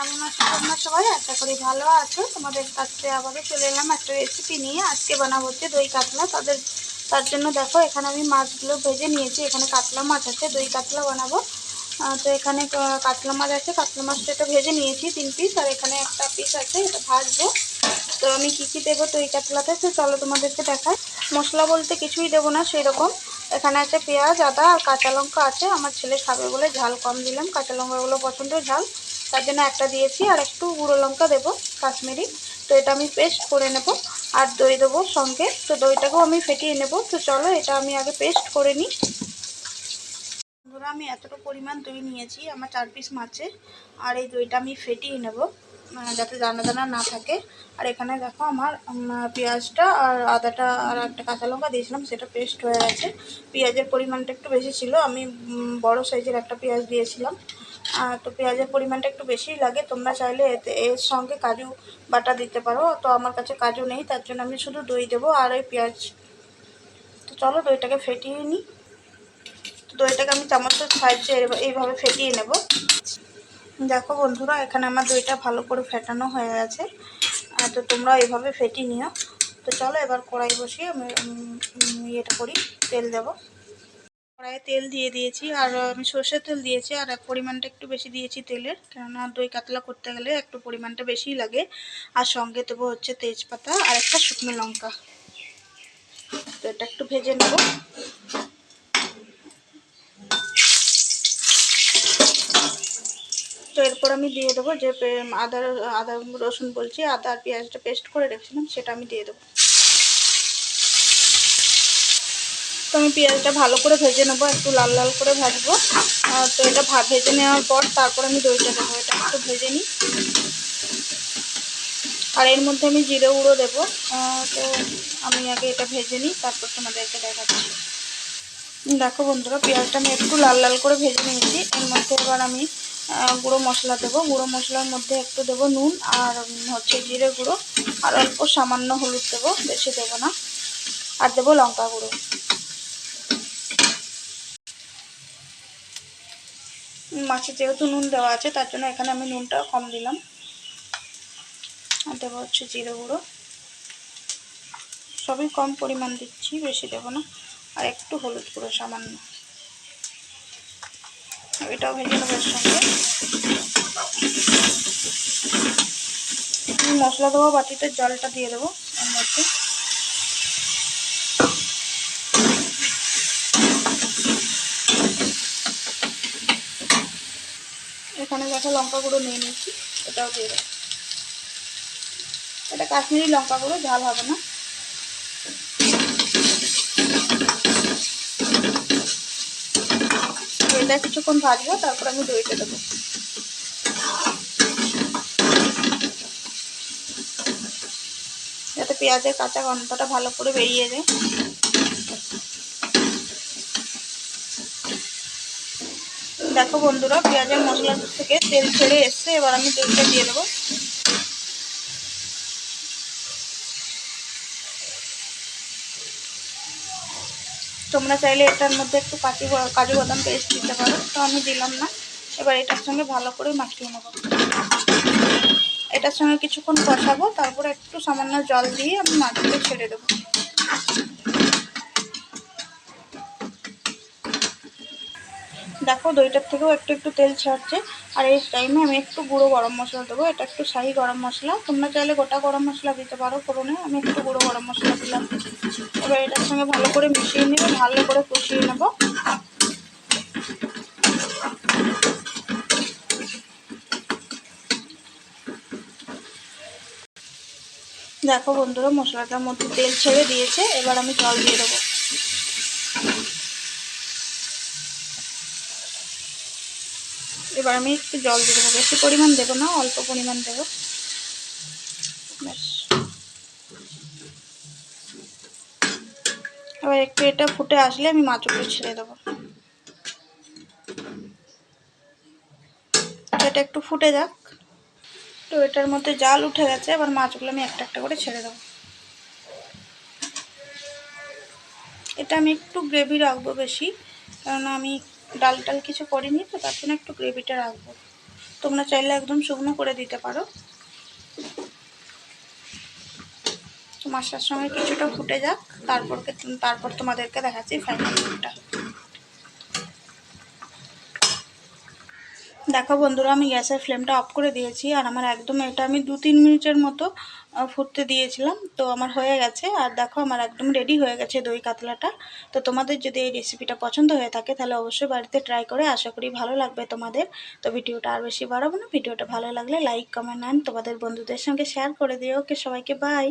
কেমন আছো তোমরা সবাই? আশা করি ভালো আছো। তোমাদের কাছে আবারও চলে এলাম একটা রেসিপি নিয়ে। আজকে বানাবো হচ্ছে দই কাতলা। তাদের, তার জন্য দেখো, এখানে আমি মাছগুলো ভেজে নিয়েছি। এখানে কাতলা মাছ আছে, দই কাতলা বানাবো। তো এখানে কাতলা মাছ আছে, কাতলা মাছটা এটা ভেজে নিয়েছি তিন পিস আর এখানে একটা পিস আছে, এটা ভাজবো। তো আমি কী কী দেবো দই কাতলাতে, তো চলো তোমাদেরকে দেখাই। মশলা বলতে কিছুই দেবো না সেই রকম এখানে আছে পেঁয়াজ, আদা, আর কাঁচা লঙ্কা আছে। আমার ছেলে খাবে বলে ঝাল কম দিলাম। কাঁচা লঙ্কাগুলো পছন্দ ঝাল। তার জন্য একটা দিয়েছি, আর একটু গুঁড়ো লঙ্কা দেবো, কাশ্মীরি। তো এটা আমি পেস্ট করে নেব, আর দই দেবো সঙ্গে। তো দইটাকেও আমি ফেটিয়ে নেব। তো চলো, এটা আমি আগে পেস্ট করে নিই। বন্ধুরা, আমি এতটা পরিমাণ দই নিয়েছি, আমার চার পিস মাছে। আর এই দইটা আমি ফেটিয়ে নেব যাতে দানা দানা না থাকে। আর এখানে দেখো আমার পেঁয়াজটা আর আদাটা আর একটা কাঁচা লঙ্কা দিয়েছিলাম, সেটা পেস্ট হয়ে গেছে। পেঁয়াজের পরিমাণটা একটু বেশি ছিল, আমি বড় সাইজের একটা পেঁয়াজ দিয়েছিলাম। তো পেঁয়াজের পরিমাণটা একটু বেশিই লাগে। তোমরা চাইলে এতে এর সঙ্গে কাজু বাটা দিতে পারো। তো আমার কাছে কাজু নেই, তার জন্য আমি শুধু দই দেবো আর ওই পেঁয়াজ। তো চলো দইটাকে ফেটিয়ে নিই তো দইটাকে আমি চামচের সাহায্যে এইভাবে ফেটিয়ে নেব। দেখো বন্ধুরা, এখানে আমার দইটা ভালো করে ফেটানো হয়ে গেছে। তো তোমরা এইভাবে ফেটিয়ে নিও। তো চলো এবার কড়াই বসিয়ে আমি ইয়েটা করি, তেল দেব। কড়াইয়ে তেল দিয়ে দিয়েছি আর আমি সর্ষের তেল দিয়েছি আর পরিমাণটা একটু বেশি দিয়েছি তেলের। কেননা দই কাতলা করতে গেলে একটু পরিমাণটা বেশিই লাগে। আর সঙ্গে দেবো হচ্ছে তেজপাতা আর একটা শুকনো লঙ্কা। তো এটা একটু ভেজে নেব। তো এরপর আমি দিয়ে দেবো যে, আদা আদা রসুন বলছি, আদা আর পেঁয়াজটা পেস্ট করে রেখেছিলাম, সেটা আমি দিয়ে দেবো। তো আমি পেঁয়াজটা ভালো করে ভেজে নেব, একটু লাল লাল করে ভাজবো। তো এটা ভা- ভেজে নেওয়ার পর তারপর আমি দইটা দেবো, এটা একটু ভেজে নিই। আর এর মধ্যে আমি জিরে গুঁড়ো দেবো। তো আমি আগে এটা ভেজে নিই, তারপর তোমাদেরকে দেখাচ্ছি। দেখো বন্ধুরা, পেঁয়াজটা আমি একটু লাল লাল করে ভেজে নিয়েছি। এর মধ্যে এবার আমি গুঁড়ো মশলা দেবো। গুঁড়ো মশলার মধ্যে একটু দেবো নুন আর হচ্ছে জিরে গুঁড়ো। আর অল্প সামান্য হলুদ দেবো, বেশি দেবো না। আর দেবো লঙ্কা গুঁড়ো। মাছে যেহেতু নুন দেওয়া আছে, তার জন্য এখানে আমি নুনটা কম দিলাম। আর দেবো হচ্ছে জিরে গুঁড়ো। সবই কম পরিমাণ দিচ্ছি, বেশি দেবো না। আর একটু হলুদ গুঁড়ো সামান্য। এটাও ভেজে নেব এর সঙ্গে। মশলা দেবো বাটিতে জলটা দিয়ে দেবো এর মধ্যে। এখানে দেখো লঙ্কা গুঁড়ো নিয়ে নিচ্ছি এটাও দিয়ে দেবো। এটা কাশ্মীরি লঙ্কা গুঁড়ো, ঝাল হবে না। এটা কিছুক্ষণ ভাজবো, তারপর আমি দইটা দেবো। যাতে পেঁয়াজের কাঁচা গন্ধটা ভালো করে বেরিয়ে যায়। দেখো বন্ধুরা, পেঁয়াজের মশলা থেকে তেল ছেড়ে এসছে, এবার আমি দইটা দিয়ে দেবো। তোমরা চাইলে এটার মধ্যে একটু কাজু কাজু বাদাম পেস্ট দিতে পারো, তো আমি দিলাম না। এবার এটার সঙ্গে ভালো করে মাখিয়ে নেব। এটার সঙ্গে কিছুক্ষণ কষাবো, তারপরে একটু সামান্য জল দিয়ে আমি মাছগুলো ছেড়ে দেবো। দেখো দইটার থেকেও একটু একটু তেল ছাড়ছে। আর এই টাইমে আমি একটু গুঁড়ো গরম মশলা দেবো। এটা একটু শাহি গরম মশলা। তোমরা চাইলে গোটা গরম মশলা দিতে পারো ফোড়নে আমি একটু গুঁড়ো গরম মশলা দিলাম। এবার এটার সঙ্গে ভালো করে মিশিয়ে নেব ভালো করে কষিয়ে নেব। দেখো বন্ধুরা, মশলাটার মধ্যে তেল ছেড়ে দিয়েছে। এবার আমি জল দিয়ে দেবো। এবার আমি একটু জল দিয়ে দেবো। বেশি পরিমাণ দেবো না, অল্প পরিমাণ দেবো। এবার একটু এটা ফুটে আসলে আমি মাছগুলো ছেড়ে দেবো। এটা একটু ফুটে যাক। তো এটার মধ্যে জাল উঠে গেছে, এবার মাছগুলো আমি একটা একটা করে ছেড়ে দেবো। এটা আমি একটু গ্রেভি রাখব বেশি কারণ আমি ডাল টাল কিছু করিনি, তো তার জন্য একটু গ্রেভিটা রাখব। তোমরা চাইলে একদম শুকনো করে দিতে পারো। তোমার সঙ্গে কিছুটা ফুটে যাক তারপর তারপর তোমাদেরকে দেখাচ্ছি ফাইনাল লুকটা দেখো বন্ধুরা, আমি গ্যাসের ফ্লেমটা অফ করে দিয়েছি আর আমার একদম এটা আমি দু তিন মিনিটের মতো ফুটতে দিয়েছিলাম। তো আমার হয়ে গেছে আর দেখো আমার একদম রেডি হয়ে গেছে দই কাতলাটা। তো তোমাদের যদি এই রেসিপিটা পছন্দ হয়ে থাকে তাহলে অবশ্যই বাড়িতে ট্রাই করে আশা করি ভালো লাগবে তোমাদের। তো ভিডিওটা আর বেশি বাড়াবো না, ভিডিওটা ভালো লাগলে লাইক কমেন্ট অ্যান্ড তোমাদের বন্ধুদের সঙ্গে শেয়ার করে দিও। ওকে সবাইকে বাই